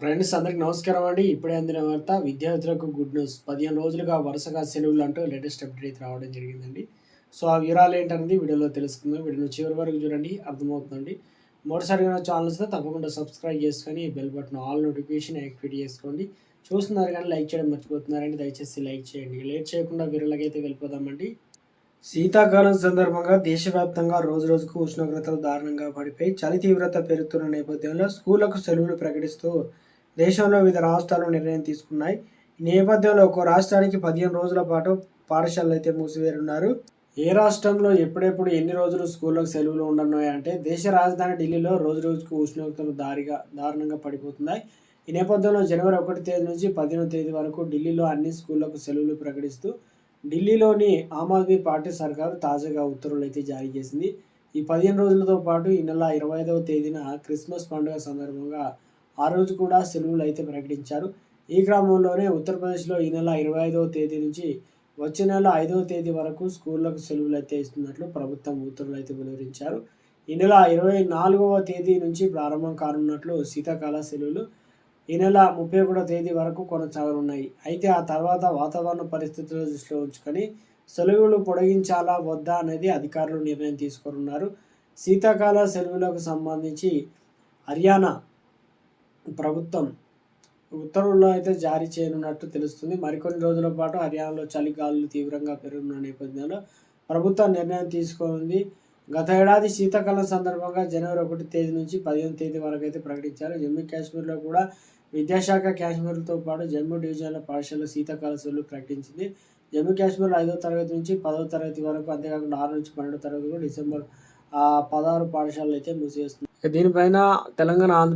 Friends అందరికి నమస్కారం అండి. ఇప్పుడే అందిన వార్త విద్యార్థులకు గుడ్ న్యూస్ పదిహేను రోజులుగా వరుసగా సెలవులు అంటూ లేటెస్ట్ అప్డేట్ రావడం జరిగిందండి. సో ఆ వివరాలు ఏంటనేది వీడియోలో తెలుసుకుందాం. వీడియోని చివరి వరకు చూడండి అర్థమవుతుందండి. మొదటిసారిగా ఛానల్ వస్తే తప్పకుండా సబ్స్క్రైబ్ చేసుకొని bell button all notification activate చేసుకోండి. చూస్తున్నారు కానీ లైక్ చేయడం మర్చిపోతున్నారండి. దయచేసి లైక్ చేయండి. లేట్ చేయకుండా వీరలకైతే వెళ్ళిపోదామండి. శీతాకాలం సందర్భంగా దేశవ్యాప్తంగా రోజు రోజుకు ఉష్ణోగ్రతలు దారుణంగా పడిపోయి చలి తీవ్రత పెరుగుతున్న నేపథ్యంలో స్కూళ్ళకు సెలవులు ప్రకటిస్తూ దేశంలో వివిధ రాష్ట్రాలు నిర్ణయం తీసుకున్నాయి. ఈ నేపథ్యంలో ఒక్కో రాష్ట్రానికి పదిహేను రోజుల పాటు పాఠశాలలు అయితే మూసివేరున్నారు ఏ రాష్ట్రంలో ఎప్పుడెప్పుడు ఎన్ని రోజులు స్కూళ్ళకు సెలవులు ఉండనున్నాయి అంటే దేశ రాజధాని ఢిల్లీలో రోజు రోజుకు ఉష్ణోగ్రతలు దారిగా దారుణంగా పడిపోతున్నాయి. ఈ నేపథ్యంలో జనవరి ఒకటి తేదీ నుంచి పదిహేనో తేదీ వరకు ఢిల్లీలో అన్ని స్కూళ్ళకు సెలవులు ప్రకటిస్తూ ఢిల్లీలోని ఆమ్ ఆద్మీ పార్టీ సర్కారు తాజాగా ఉత్తర్వులు అయితే జారీ చేసింది. ఈ పదిహేను రోజులతో పాటు ఈ నెల ఇరవై ఐదవ తేదీన క్రిస్మస్ పండుగ సందర్భంగా ఆ రోజు కూడా సెలవులు అయితే ప్రకటించారు. ఈ క్రమంలోనే ఉత్తరప్రదేశ్లో ఈ నెల ఇరవై ఐదవ తేదీ నుంచి వచ్చే నెల ఐదవ తేదీ వరకు స్కూళ్ళకు సెలవులు అయితే ఇస్తున్నట్లు ప్రభుత్వం ఉత్తర్వులు అయితే వెలువరించారు. ఈ నెల ఇరవై నాలుగవ తేదీ నుంచి ప్రారంభం కానున్నట్లు శీతాకాల సెలవులు ఈ నెల ముప్పై ఒకటో తేదీ వరకు కొనసాగనున్నాయి. అయితే ఆ తర్వాత వాతావరణ పరిస్థితుల దృష్టిలో ఉంచుకొని సెలవులు పొడిగించాలా వద్దా అనేది అధికారులు నిర్ణయం తీసుకున్నారు. శీతాకాల సెలవులకు సంబంధించి హర్యానా ప్రభుత్వం ఉత్తర్వుల్లో అయితే జారీ చేయనున్నట్టు తెలుస్తుంది. మరికొన్ని రోజుల పాటు హర్యానాలో చలిగాలులు తీవ్రంగా పెరుగుతున్న నేపథ్యంలో ప్రభుత్వం నిర్ణయం తీసుకుంది. గత ఏడాది శీతాకాలం సందర్భంగా జనవరి ఒకటి తేదీ నుంచి పదిహేను తేదీ వరకు అయితే ప్రకటించారు. జమ్మూ కాశ్మీర్లో కూడా విద్యాశాఖ కాశ్మీర్తో పాటు జమ్మూ డివిజన్ల పాఠశాల శీతాకాల సెలవులు ప్రకటించింది. జమ్మూ కాశ్మీర్లో ఐదో తరగతి నుంచి పదో తరగతి వరకు అంతేకాకుండా ఆరు నుంచి పన్నెండో తరగతి కూడా డిసెంబర్ పదహారు పాఠశాలలు అయితే మూసివేస్తుంది దీనిపైన తెలంగాణ ఆంధ్ర